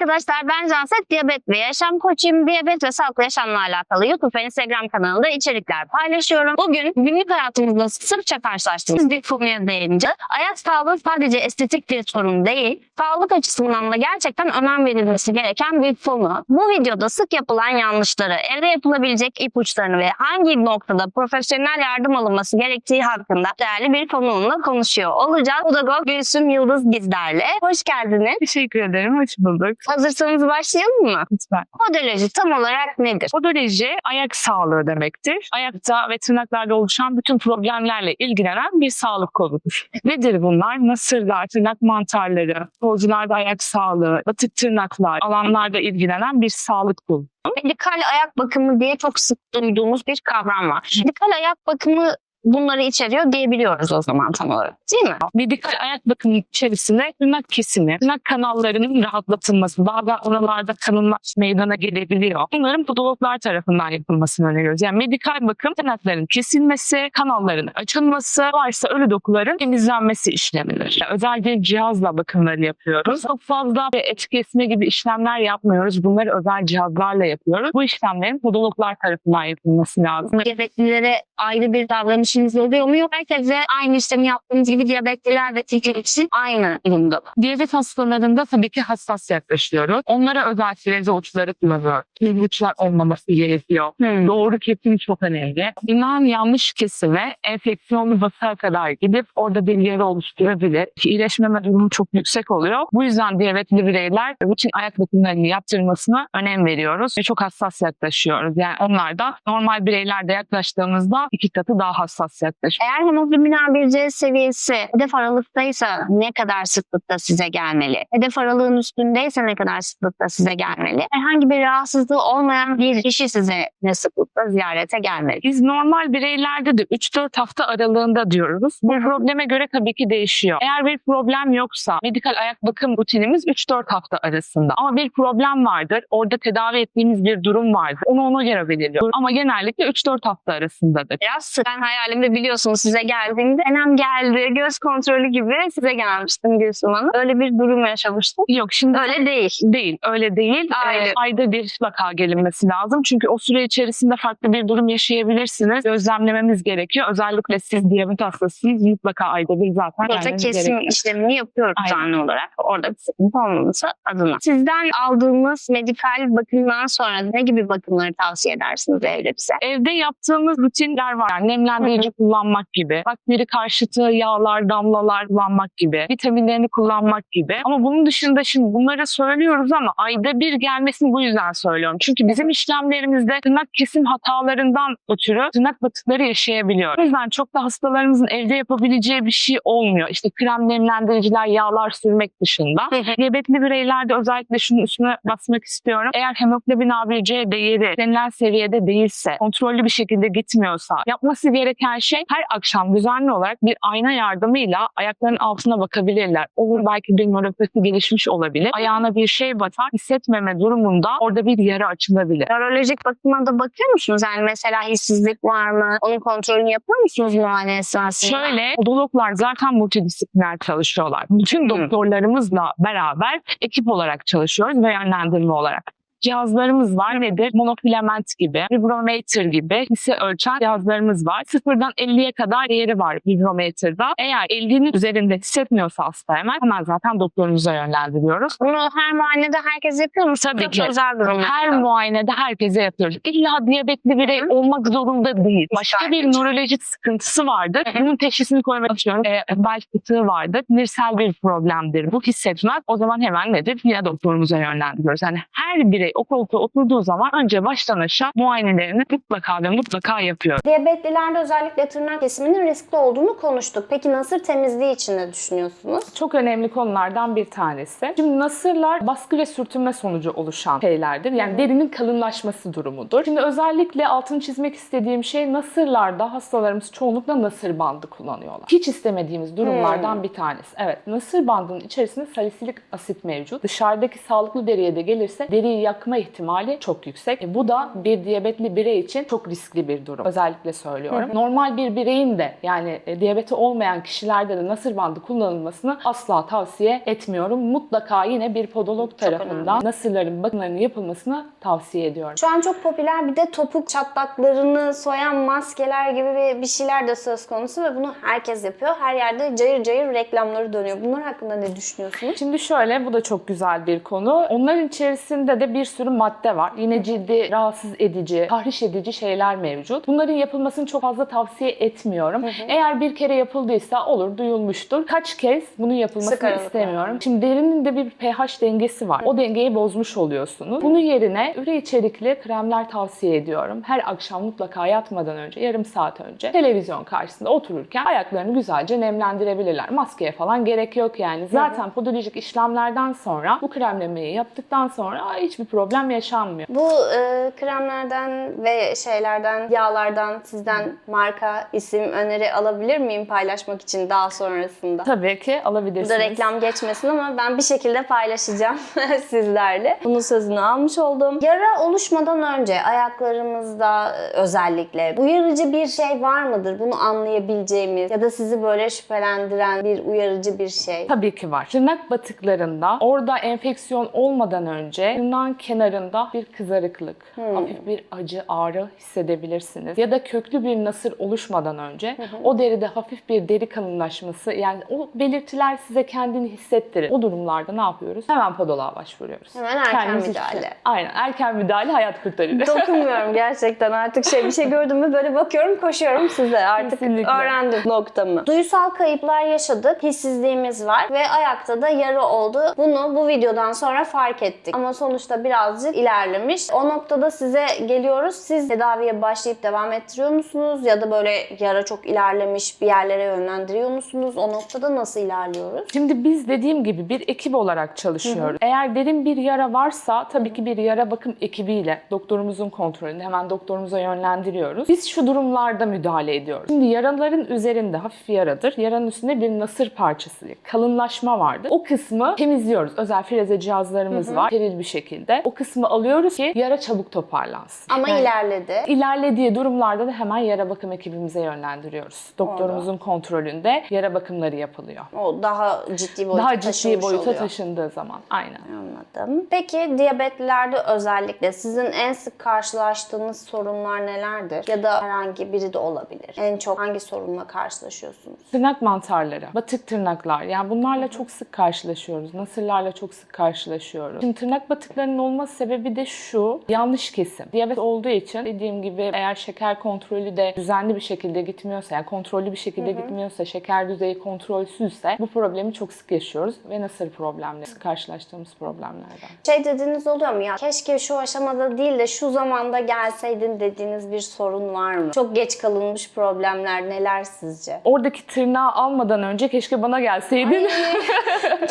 arkadaşlar ben Canset Diyabet ve Yaşam Koçuyum. Diyabet ve sağlıklı yaşamla alakalı YouTube ve Instagram kanalında içerikler paylaşıyorum. Bugün günlük hayatımızda sıkça karşılaştığımız bir konuya değineceğiz. Ayak sağlığı sadece estetik bir sorun değil, sağlık açısından da gerçekten önem verilmesi gereken bir konu. Bu videoda sık yapılan yanlışları, evde yapılabilecek ipuçlarını ve hangi noktada profesyonel yardım alınması gerektiği hakkında değerli bir konuğumla konuşuyor olacağız. Pedagog Gülsüm Yıldız bizlerle. Hoş geldiniz. Teşekkür ederim. Hoş bulduk. Hazırsanız başlayalım mı? Lütfen. Podoloji tam olarak nedir? Podoloji ayak sağlığı demektir. Ayakta ve tırnaklarda oluşan bütün problemlerle ilgilenen bir sağlık koludur. Nedir bunlar? Nasırlar, tırnak mantarları, yolcularda ayak sağlığı, batık tırnaklar alanlarda ilgilenen bir sağlık kolu. Medikal ayak bakımı diye çok sık duyduğumuz bir kavram var. Medikal ayak bakımı bunları içeriyor diyebiliyoruz o zaman tam olarak değil mi? Medikal ayak bakımı içerisinde tırnak kesimi, tırnak kanallarının rahatlatılması, bazen oralarda kanınma meydana gelebiliyor. Bunların podologlar tarafından yapılmasını öneriyoruz. Yani medikal bakım tırnakların kesilmesi, kanalların açılması, varsa ölü dokuların temizlenmesi işlemidir. Yani özel bir cihazla bakımları yapıyoruz. Çok fazla et kesme gibi işlemler yapmıyoruz. Bunları özel cihazlarla yapıyoruz. Bu işlemlerin podologlar tarafından yapılması lazım. Diyabetlilere ayrı bir davranışınız oluyor mu? Yok herkese aynı işlemi yaptığımız gibi diyabetliler ve tikil için aynı durumda. Diyabet hastalarında tabii ki hassas yaklaşıyoruz. Onlara özel freze uçları kullanıyoruz. Freze uçlar olmaması gerekiyor. Hmm. Doğru kesim çok önemli. İnan yanlış kesime enfeksiyonlu basığa kadar gidip orada bir oluşturabilir. İyileşmeme durumu çok yüksek oluyor. Bu yüzden diyabetli bireyler rutin ayak bakımlarını yaptırmasına önem veriyoruz ve çok hassas yaklaşıyoruz. Yani onlar da normal bireylerde yaklaştığımızda iki katı daha hassas yaklaşıyor. Eğer hemoglobin A1C seviyesi hedef aralıktaysa ne kadar sıklıkta size gelmeli? Hedef aralığın üstündeyse ne kadar sıklıkta size gelmeli? Herhangi bir rahatsızlığı olmayan bir kişi size ne sıklıkta ziyarete gelmeli? Biz normal bireylerde de 3-4 hafta aralığında diyoruz. Bu probleme göre tabii ki değişiyor. Eğer bir problem yoksa medikal ayak bakım rutinimiz 3-4 hafta arasında. Ama bir problem vardır. Orada tedavi ettiğimiz bir durum vardır. Onu ona göre belirliyoruz. Ama genellikle 3-4 hafta arasındadır. Biraz. Ben hayalimde biliyorsunuz size geldiğimde enem geldi, göz kontrolü gibi size gelmiştim Gülsüm Hanım. Öyle bir durum yaşamıştım. Yok şimdi Öyle değil. değil. Öyle değil. Aynen. Ee, ayda bir vaka gelinmesi lazım. Çünkü o süre içerisinde farklı bir durum yaşayabilirsiniz. Gözlemlememiz gerekiyor. Özellikle siz diyabet hastasınız. Mutlaka ayda bir zaten Burada kesim gerekiyor. işlemini yapıyoruz düzenli olarak. Orada bir sıkıntı olmaması adına. Sizden aldığımız medikal bakımdan sonra ne gibi bakımları tavsiye edersiniz evde bize? Evde yaptığımız rutinler var. Yani nemlendirici kullanmak gibi, bakteri karşıtı yağlar, damlalar kullanmak gibi, vitaminlerini kullanmak gibi. Ama bunun dışında şimdi bunları söylüyoruz ama ayda bir gelmesini bu yüzden söylüyorum. Çünkü bizim işlemlerimizde tırnak kesim hatalarından ötürü tırnak batıkları yaşayabiliyor. O yüzden çok da hastalarımızın evde yapabileceği bir şey olmuyor. İşte krem nemlendiriciler, yağlar sürmek dışında. Diyabetli bireylerde özellikle şunun üstüne basmak istiyorum. Eğer hemoglobin A1C değeri denilen seviyede değilse, kontrollü bir şekilde gitmiyorsa, yapması gereken şey her akşam düzenli olarak bir ayna yardımıyla ayaklarının altına bakabilirler. Olur belki bir nöropati gelişmiş olabilir. Ayağına bir şey batar, hissetmeme durumunda orada bir yara açılabilir. Nörolojik bakıma da bakıyor musunuz? Yani mesela hissizlik var mı? Onun kontrolünü yapıyor musunuz muayene esnasında? Şöyle, podologlar zaten multidisipliner çalışıyorlar. Bütün doktorlarımızla beraber ekip olarak çalışıyoruz ve yönlendirme olarak. Cihazlarımız var nedir? Monofilament gibi, vibrometer gibi hisse ölçen cihazlarımız var. Sıfırdan 50'ye kadar değeri var vibrometerda. Eğer 50'nin üzerinde hissetmiyorsa hasta hemen hemen zaten doktorunuza yönlendiriyoruz. Bunu her muayenede herkes yapıyor mu? Tabii Çok ki. özel durum. Her muayenede herkese yapıyoruz. İlla diyabetli birey olmak zorunda değil. Başka bir nörolojik sıkıntısı vardır. Hı. Bunun teşhisini koymak istiyorum. Ee, bel fıtığı vardır. Sinirsel bir problemdir. Bu hissetmez. O zaman hemen nedir? Yine doktorumuza yönlendiriyoruz. Yani her birey o koltuğa oturduğu zaman önce baştan aşağı muayenelerini mutlaka ve mutlaka yapıyor. Diyabetlilerde özellikle tırnak kesiminin riskli olduğunu konuştuk. Peki nasır temizliği için ne düşünüyorsunuz? Çok önemli konulardan bir tanesi. Şimdi nasırlar baskı ve sürtünme sonucu oluşan şeylerdir. Yani derinin kalınlaşması durumudur. Şimdi özellikle altını çizmek istediğim şey nasırlarda hastalarımız çoğunlukla nasır bandı kullanıyorlar. Hiç istemediğimiz durumlardan bir tanesi. Evet nasır bandının içerisinde salisilik asit mevcut. Dışarıdaki sağlıklı deriye de gelirse deriyi yakma ihtimali çok yüksek. E, bu da bir diyabetli birey için çok riskli bir durum. Özellikle söylüyorum. Normal bir bireyin de yani e, diyabeti olmayan kişilerde de nasır bandı kullanılmasını asla tavsiye etmiyorum. Mutlaka yine bir podolog tarafından nasırların bakımlarının yapılmasını tavsiye ediyorum. Şu an çok popüler bir de topuk çatlaklarını soyan maskeler gibi bir şeyler de söz konusu ve bunu herkes yapıyor. Her yerde cayır cayır reklamları dönüyor. Bunlar hakkında ne düşünüyorsunuz? Şimdi şöyle, bu da çok güzel bir konu. Onların içerisinde de bir sürü madde var. Yine cildi rahatsız edici, tahriş edici şeyler mevcut. Bunların yapılmasını çok fazla tavsiye etmiyorum. Eğer bir kere yapıldıysa olur, duyulmuştur. Kaç kez bunun yapılmasını Sık istemiyorum. Şimdi derinin de bir pH dengesi var. O dengeyi bozmuş oluyorsunuz. Bunun yerine üre içerikli kremler tavsiye ediyorum. Her akşam mutlaka yatmadan önce, yarım saat önce televizyon karşısında otururken ayaklarını güzelce nemlendirebilirler. Maskeye falan gerek yok yani. Zaten podolojik işlemlerden sonra bu kremlemeyi yaptıktan sonra hiçbir problem yaşanmıyor. Bu e, kremlerden ve şeylerden, yağlardan sizden marka, isim, öneri alabilir miyim paylaşmak için daha sonrasında? Tabii ki alabilirsiniz. Burada reklam geçmesin ama ben bir şekilde paylaşacağım sizlerle. Bunun sözünü almış oldum. Yara oluşmadan önce ayaklarımızda e, özellikle uyarıcı bir şey var mıdır? Bunu anlayabileceğimiz ya da sizi böyle şüphelendiren bir uyarıcı bir şey. Tabii ki var. Tırnak batıklarında orada enfeksiyon olmadan önce tırnağın kenarında bir kızarıklık, hafif bir acı, ağrı hissedebilirsiniz. Ya da köklü bir nasır oluşmadan önce o deride hafif bir deri kalınlaşması yani o belirtiler size kendini hissettirir. O durumlarda ne yapıyoruz? Hemen podoloğa başvuruyoruz. Hemen erken Kendimiz müdahale. için. Aynen. Erken müdahale hayat kurtarır. Dokunmuyorum gerçekten artık şey bir şey gördüm mü böyle bakıyorum koşuyorum size artık Kesinlikle. öğrendim noktamı. Duysal kayıplar yaşadık, hissizliğimiz var ve ayakta da yara oldu. Bunu bu videodan sonra fark ettik. Ama sonuçta birazcık ilerlemiş. O noktada size geliyoruz. Siz tedaviye başlayıp devam ettiriyor musunuz? Ya da böyle yara çok ilerlemiş bir yerlere yönlendiriyor musunuz? O noktada nasıl ilerliyoruz? Şimdi biz dediğim gibi bir ekip olarak çalışıyoruz. Eğer derin bir yara varsa tabii ki bir yara bakım ekibiyle doktorumuzun kontrolünde hemen doktorumuza yönlendiriyoruz. Biz şu durumlarda müdahale ediyoruz. Şimdi yaraların üzerinde hafif yaradır. Yaranın üstünde bir nasır parçası, kalınlaşma vardır. O kısmı temizliyoruz. Özel freze cihazlarımız var. Steril bir şekilde. O kısmı alıyoruz ki yara çabuk toparlansın. Ama Yani- ilerledi. İlerlediği durumlarda da hemen yara bakım ekibimize yönlendiriyoruz. Doktorumuzun kontrolünde yara bakımları yapılıyor. O daha ciddi boyuta Daha ciddi boyuta oluyor. taşındığı zaman. Aynen. Anladım. Peki diyabetlilerde özellikle sizin en sık karşılaştığınız sorunlar nelerdir? Ya da herhangi biri de olabilir. En çok hangi sorunla karşılaşıyorsunuz? Tırnak mantarları, batık tırnaklar. Yani bunlarla çok sık karşılaşıyoruz. Nasırlarla çok sık karşılaşıyoruz. Şimdi tırnak batıklarının olması sebebi de şu. Yanlış kesim. Diyabet olduğu için dediğim gibi eğer şeker kontrolü de düzenli bir şekilde gitmiyorsa, yani kontrollü bir şekilde gitmiyorsa, şeker düzeyi kontrolsüzse bu problemi çok sık yaşıyoruz ve nasır problemleri. Karşılaştığımız problemlerden. Şey dediğiniz oluyor mu ya? Keşke şu aşamada değil de şu zamanda gelseydin dediğiniz bir sorun var mı? Çok geç kalınmış problemler neler sizce? Oradaki tırnağı almadan önce keşke bana gelseydin.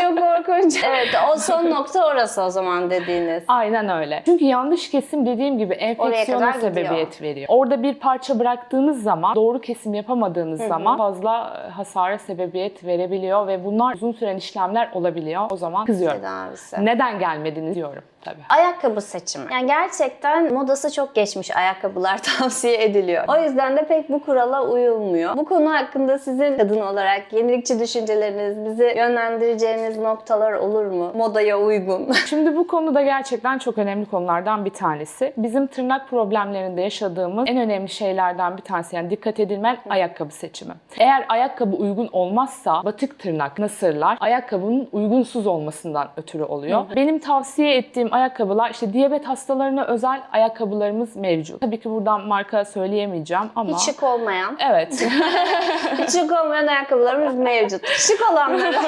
Çok korkunç. Evet o son nokta orası o zaman dediğiniz. Aynen öyle. Çünkü yanlış kesim dediğim gibi enfeksiyona gidiyor. sebebiyet veriyor. Orada bir parça bıraktığınız zaman, doğru kesim yapamadığınız zaman fazla e, hasara sebebiyet verebiliyor ve bunlar uzun süren işlemler olabiliyor. O zaman kızıyorum. Tedavisi. Neden gelmediniz diyorum tabii. Ayakkabı seçimi. Yani gerçekten modası çok geçmiş ayakkabılar tavsiye ediliyor. O yüzden de pek bu kurala uyulmuyor. Bu konu hakkında sizin kadın olarak yenilikçi düşünceleriniz, bizi yönlendireceğiniz noktalar olur mu? Modaya uygun. Şimdi bu konuda gerçekten çok önemli konulardan bir tanesi. Bizim tırnak problemlerinde yaşadığımız en önemli şeylerden bir tanesi yani dikkat edilmeyen ayakkabı seçimi. Eğer ayakkabı uygun olmazsa batık tırnak, nasırlar ayakkabının uygunsuz olmasından ötürü oluyor. Benim tavsiye ettiğim ayakkabılar işte diyabet hastalarına özel ayakkabılarımız mevcut. Tabii ki buradan marka söyleyemeyeceğim ama Hiç şık olmayan, evet. hiç şık olmayan ayakkabılarımız mevcut. Şık olanlara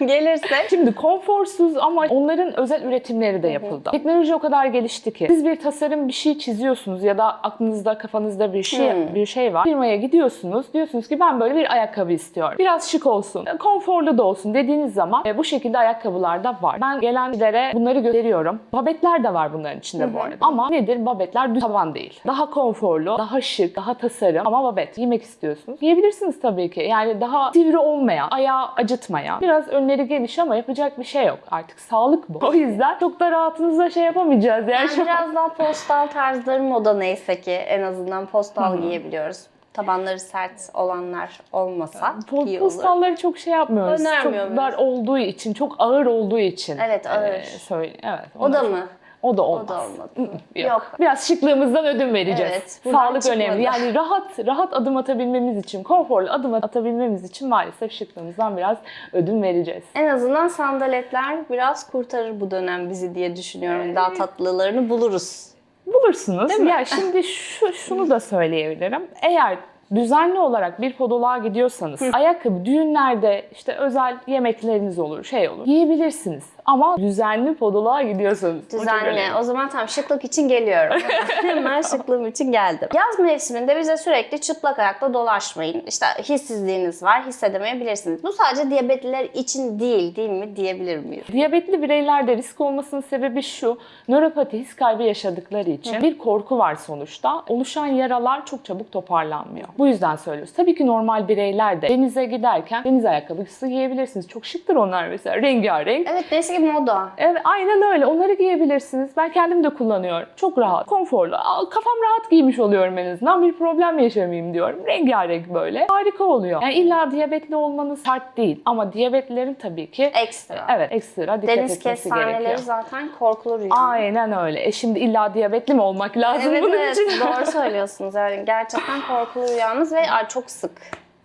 gelirse Şimdi konforsuz ama onların özel üretimleri de yapıldı. Teknoloji o kadar gelişti ki siz bir tasarım bir şey çiziyorsunuz ya da aklınızda kafanızda bir şey bir şey var. Firmaya gidiyorsunuz. Diyorsunuz ki ben böyle bir ayakkabı istiyorum. Biraz şık olsun, konforlu da olsun dediğiniz zaman e, bu şekilde ayakkabılar da var. Ben gelenlere bunları gösteriyorum. Babetler de var bunların içinde bu arada. Ama nedir? Babetler düz taban değil. Daha konforlu, daha şık, daha tasarım ama babet giymek istiyorsunuz. Giyebilirsiniz tabii ki. Yani daha sivri olmayan, ayağı acıtmayan. Biraz önleri geniş ama yapacak bir şey yok. Artık sağlık bu. O yüzden çok da rahatınıza şey yapamayacağız. Yani Yani biraz daha postal tarzları moda neyse ki en azından postal giyebiliyoruz. Tabanları sert olanlar olmasa Po- iyi olur. postalları çok şey yapmıyoruz. Önermiyor çok dar olduğu için, çok ağır olduğu için. Evet, ağır. Ee, söyle, evet. O da onu- mı? O da O olmaz. da olmadı. Yok. Yok. Biraz şıklığımızdan ödün vereceğiz. Evet, buradan Sağlık çıkmadı. önemli. Yani rahat rahat adım atabilmemiz için, konforlu adım atabilmemiz için maalesef şıklığımızdan biraz ödün vereceğiz. En azından sandaletler biraz kurtarır bu dönem bizi diye düşünüyorum. Daha tatlılarını buluruz. Bulursunuz. mi? Ya şimdi şu şunu da söyleyebilirim. Eğer düzenli olarak bir podoloğa gidiyorsanız ayakkabı düğünlerde işte özel yemekleriniz olur, şey olur. Giyebilirsiniz. Ama düzenli podoloğa gidiyorsanız. o çok Düzenli. önemli. O zaman tam şıklık için geliyorum. Hemen şıklığım için geldim. Yaz mevsiminde bize sürekli çıplak ayakla dolaşmayın. İşte hissizliğiniz var, hissedemeyebilirsiniz. Bu sadece diyabetliler için değil, değil mi diyebilir miyiz? Diyabetli bireylerde risk olmasının sebebi şu. Nöropati, his kaybı yaşadıkları için bir korku var sonuçta. Oluşan yaralar çok çabuk toparlanmıyor. Bu yüzden söylüyoruz. Tabii ki normal bireyler de denize giderken deniz ayakkabısı giyebilirsiniz. Çok şıktır onlar mesela. Rengarenk. Evet neyse ki moda. Evet aynen öyle. Onları giyebilirsiniz. Ben kendim de kullanıyorum. Çok rahat, konforlu. Kafam rahat giymiş oluyorum en azından. Bir problem yaşamayayım diyorum. Rengarenk böyle. Harika oluyor. Yani illa diyabetli olmanız şart değil. Ama diyabetlilerin tabii ki Ekstra. evet ekstra dikkat Deniz etmesi kestaneleri gerekiyor. zaten korkulur yani. Aynen öyle. E şimdi illa diyabetli mi olmak lazım Evet bunun evet için? doğru söylüyorsunuz. Yani gerçekten korkulu rüyanız ve çok sık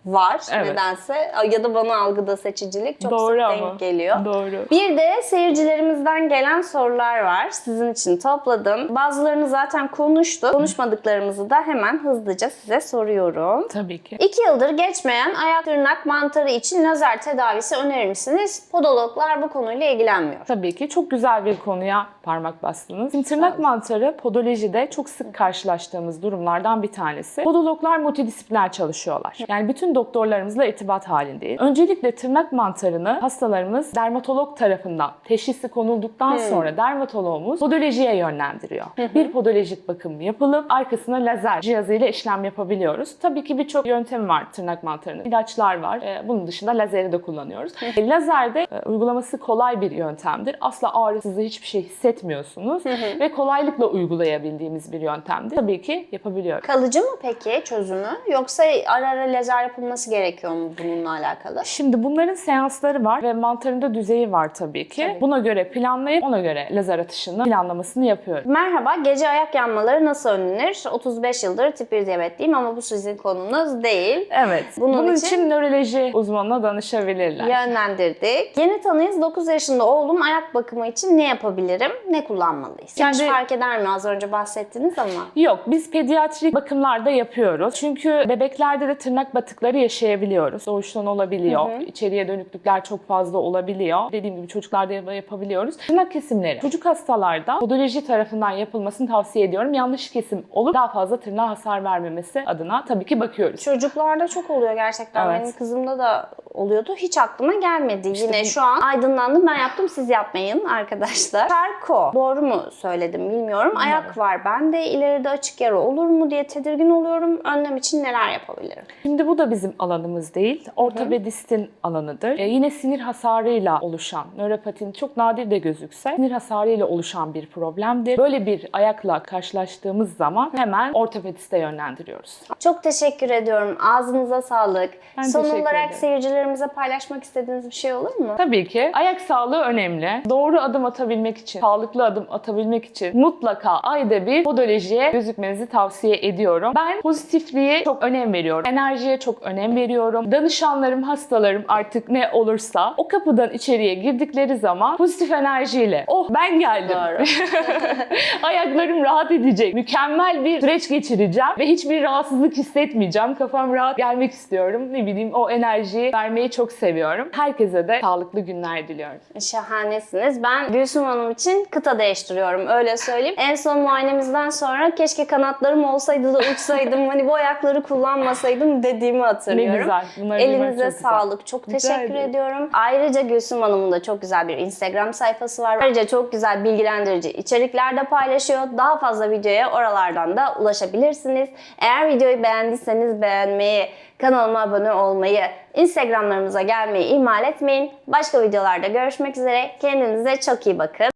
var Evet. nedense. Ya da bana algıda seçicilik çok Doğru sık ama. denk geliyor. Doğru. Bir de seyircilerimizden gelen sorular var. Sizin için topladım. Bazılarını zaten konuştuk. Konuşmadıklarımızı da hemen hızlıca size soruyorum. Tabii ki. İki yıldır geçmeyen ayak tırnak mantarı için lazer tedavisi önerir misiniz? Podologlar bu konuyla ilgilenmiyor. Tabii ki çok güzel bir konuya parmak bastınız. Şimdi tırnak mantarı podolojide çok sık karşılaştığımız durumlardan bir tanesi. Podologlar multidisipliner çalışıyorlar. Yani bütün doktorlarımızla irtibat halindeyiz. Öncelikle tırnak mantarını hastalarımız dermatolog tarafından teşhisi konulduktan sonra dermatologumuz podolojiye yönlendiriyor. Bir podolojik bakım yapılıp arkasına lazer cihazıyla işlem yapabiliyoruz. Tabii ki birçok yöntemi var tırnak mantarının. İlaçlar var. Ee, Bunun dışında lazeri de kullanıyoruz. E, Lazer de e, uygulaması kolay bir yöntemdir. Asla ağrısızı hiçbir şey hissetmiyorsunuz ve kolaylıkla uygulayabildiğimiz bir yöntemdir. Tabii ki yapabiliyoruz. Kalıcı mı peki çözümü? Yoksa ara ara lazer yapılması gerekiyor mu bununla alakalı? Şimdi bunların seansları var ve mantarında düzeyi var tabii ki. Tabii. Buna göre planlayıp ona göre lazer atışını planlamasını yapıyoruz. Merhaba, gece ayak yanmaları nasıl önlenir? 35 yıldır tip 1 diyabetliyim ama bu sizin konunuz değil. Evet. Bunun Bunun, için- için, nöroloji uzmanına danışabilirler. Yönlendirdik. Yeni tanıyız 9 yaşında oğlum ayak bakımı için ne yapabilirim? Ne kullanmalıyız? Hiç Kendi- fark eder mi? Az önce bahsettiniz ama. Yok, biz pediatrik bakımlarda yapıyoruz. Çünkü bebeklerde de tırnak batıkları yaşayabiliyoruz. Doğuştan olabiliyor. İçeriye dönüklükler çok fazla olabiliyor. Dediğim gibi çocuklarda yap- yapabiliyoruz. Tırnak kesimleri. Çocuk hastalarda podoloji tarafından yapılmasını tavsiye ediyorum. Yanlış kesim olup daha fazla tırnağa hasar vermemesi adına tabii ki bakıyoruz. Çocuklarda çok oluyor gerçekten. Evet. Benim kızımda da oluyordu. Hiç aklıma gelmedi. Yine bu- şu an aydınlandım. Ben yaptım siz yapmayın arkadaşlar. Perko. Doğru mu söyledim bilmiyorum. Ayak var bende. İleride açık yara olur mu diye tedirgin oluyorum. Önlem için neler yapabilirim? Şimdi bu da bizim alanımız değil. Ortopedistin alanıdır. Ee, yine sinir hasarıyla oluşan, nöropatin çok nadir de gözükse sinir hasarıyla oluşan bir problemdir. Böyle bir ayakla karşılaştığımız zaman hemen ortopediste yönlendiriyoruz. Çok teşekkür ediyorum. Ağzınıza sağlık. Ben Son olarak ederim. Seyircilerimize paylaşmak istediğiniz bir şey olur mu? Tabii ki ayak sağlığı önemli. Doğru adım atabilmek için, sağlıklı adım atabilmek için mutlaka ayda bir podolojiye gözükmenizi tavsiye ediyorum. Ben pozitifliğe çok önem veriyorum. Enerjiye çok önem veriyorum. Danışanlarım, hastalarım artık ne olursa o kapıdan içeriye girdikleri zaman pozitif enerjiyle oh ben geldim. Doğru. Ayaklarım rahat edecek. Mükemmel bir süreç geçireceğim ve hiçbir rahatsızlık hissetmeyeceğim. Kafam rahat gelmek istiyorum. Ne bileyim o enerjiyi vermek vermeyi çok seviyorum. Herkese de sağlıklı günler diliyorum. Şahanesiniz. Ben Gülsüm Hanım için kıta değiştiriyorum öyle söyleyeyim. En son muayenemizden sonra keşke kanatlarım olsaydı da uçsaydım. hani bu ayakları kullanmasaydım dediğimi Ne hatırlıyorum. güzel. Bunları Elinize çok güzel. sağlık. Çok Rica teşekkür ederim. ediyorum. Ayrıca Gülsüm Hanım'ın da çok güzel bir Instagram sayfası var. Ayrıca çok güzel bilgilendirici içerikler de paylaşıyor. Daha fazla videoya oralardan da ulaşabilirsiniz. Eğer videoyu beğendiyseniz beğenmeyi, kanalıma abone olmayı, Instagramlarımıza gelmeyi ihmal etmeyin. Başka videolarda görüşmek üzere. Kendinize çok iyi bakın.